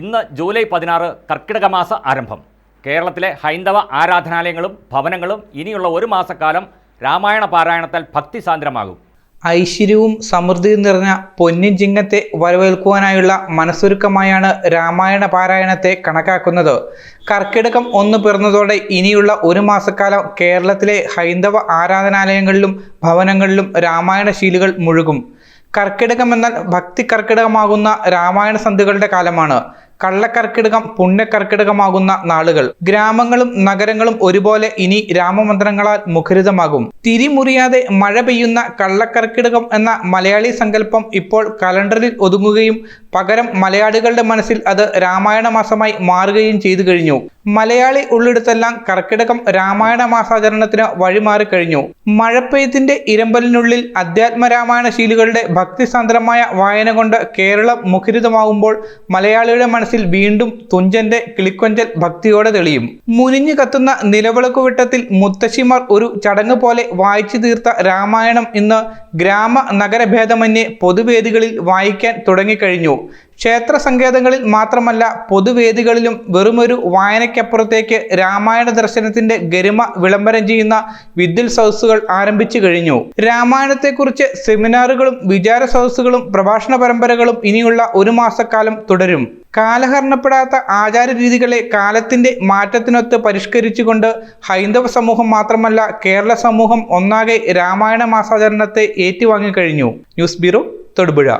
ഇന്ന് ജൂലൈ പതിനാറ് കർക്കിടക മാസ ആരംഭം. കേരളത്തിലെ ഹൈന്ദവ ആരാധനാലയങ്ങളും ഭവനങ്ങളും ഇനിയുള്ള ഒരു മാസക്കാലം രാമായണ പാരായണത്താൽ ഭക്തിസാന്ദ്രമാകും. ഐശ്വര്യവും സമൃദ്ധിയും നിറഞ്ഞ പൊന്നിൻ ചിങ്ങത്തെ വരവേൽക്കുവാനായുള്ള മനസ്സൊരുക്കമായാണ് രാമായണ പാരായണത്തെ കണക്കാക്കുന്നത്. കർക്കിടകം ഒന്ന് പിറന്നതോടെ ഇനിയുള്ള ഒരു മാസക്കാലം കേരളത്തിലെ ഹൈന്ദവ ആരാധനാലയങ്ങളിലും ഭവനങ്ങളിലും രാമായണ ശീലുകൾ മുഴുകും. കർക്കിടകം എന്നാൽ ഭക്തി കർക്കിടകമാകുന്ന രാമായണ സന്ധികളുടെ കാലമാണ്. കള്ളക്കർക്കിടകം പുണ്യകർക്കിടകമാകുന്ന നാളുകൾ. ഗ്രാമങ്ങളും നഗരങ്ങളും ഒരുപോലെ ഇനി രാമമന്ത്രങ്ങളാൽ മുഖരിതമാകും. തിരിമുറിയാതെ മഴ പെയ്യുന്ന കള്ളക്കർക്കിടകം എന്ന മലയാളി സങ്കല്പം ഇപ്പോൾ കലണ്ടറിൽ ഒതുങ്ങുകയും പകരം മലയാളികളുടെ മനസ്സിൽ അത് രാമായണ മാസമായി മാറുകയും ചെയ്തു കഴിഞ്ഞു. മലയാളി ഉള്ളിടത്തെല്ലാം കർക്കിടകം രാമായണ മാസാചരണത്തിന് വഴിമാറി കഴിഞ്ഞു. മഴപ്പെയ്ത്തിന്റെ ഇരമ്പലിനുള്ളിൽ അധ്യാത്മ രാമായണ ശീലുകളുടെ ഭക്തിസാന്ദ്രമായ വായന കൊണ്ട് കേരളം മുഖരിതമാകുമ്പോൾ മലയാളിയുടെ മനസ്സിൽ വീണ്ടും തുഞ്ചന്റെ കിളിക്കൊഞ്ചൽ ഭക്തിയോടെ തെളിയും. മുനിഞ്ഞു കത്തുന്ന നിലവിളക്കുവിട്ടത്തിൽ മുത്തശ്ശിമാർ ഒരു ചടങ്ങ് പോലെ വായിച്ചു തീർത്ത രാമായണം ഇന്ന് ഗ്രാമ നഗരഭേദമന്യേ പൊതുവേദികളിൽ വായിക്കാൻ തുടങ്ങിക്കഴിഞ്ഞു. ക്ഷേത്ര സങ്കേതങ്ങളിൽ മാത്രമല്ല പൊതുവേദികളിലും വെറുമൊരു വായനയ്ക്കപ്പുറത്തേക്ക് രാമായണ ദർശനത്തിന്റെ ഗരിമ വിളംബരം ചെയ്യുന്ന വിദ്യുൽ സദസ്സുകൾ ആരംഭിച്ചു കഴിഞ്ഞു. രാമായണത്തെക്കുറിച്ച് സെമിനാറുകളും വിചാര സദസ്സുകളും പ്രഭാഷണ പരമ്പരകളും ഇനിയുള്ള ഒരു മാസക്കാലം തുടരും. കാലഹരണപ്പെടാത്ത ആചാരരീതികളെ കാലത്തിന്റെ മാറ്റത്തിനൊത്ത് പരിഷ്കരിച്ചുകൊണ്ട് ഹൈന്ദവ സമൂഹം മാത്രമല്ല കേരള സമൂഹം ഒന്നാകെ രാമായണ മാസാചരണത്തെ ഏറ്റുവാങ്ങിക്കഴിഞ്ഞു. News bureau Thodupuzha.